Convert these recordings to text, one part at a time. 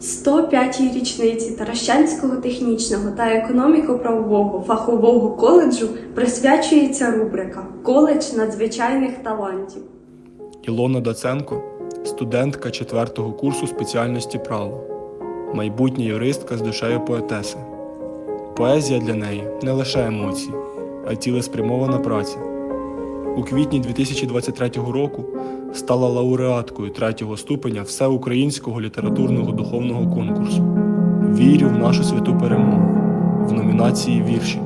105-й річниці Таращанського технічного та економіко-правового фахового коледжу присвячується рубрика Коледж надзвичайних талантів. Ілона Даценко студентка 4-го курсу спеціальності право, майбутня юристка з душею поетеси. Поезія для неї не лише емоції, а цілеспрямована праця. У квітні 2023 року стала лауреаткою третього ступеня Всеукраїнського літературного духовного конкурсу Вірю в нашу святу перемогу в номінації Вірші.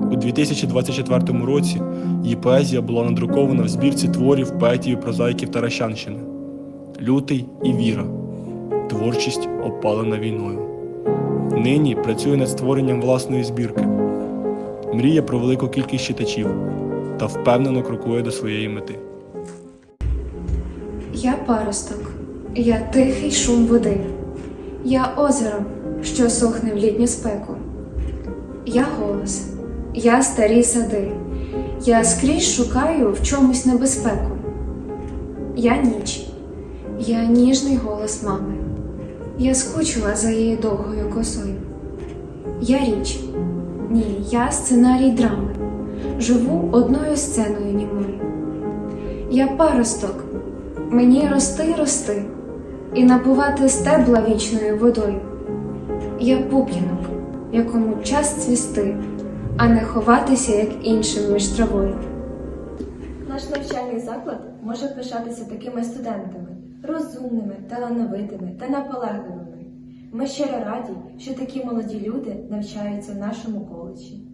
У 2024 році її поезія була надрукована в збірці творів поетів і прозаїків Таращанщини Лютий і Віра. Творчість опалена війною. Нині працює над створенням власної збірки. Мріє про велику кількість читачів та впевнено крокує до своєї мети. Я паросток, я тихий шум води, я озеро, що сохне в літню спеку. Я голос, я старі сади, я скрізь шукаю в чомусь небезпеку. Я ніч, я ніжний голос мами. Я скучила за її довгою косою. Я річ, ні, я сценарій драми, живу одною сценою німою. Я паросток, мені рости й рости, і напувати стебла вічною водою. Я пуп'янок, якому час цвісти, а не ховатися, як іншим між травою. Наш навчальний заклад може пишатися такими студентами розумними, талановитими та наполегливими. Ми щиро раді, що такі молоді люди навчаються в нашому коледжі.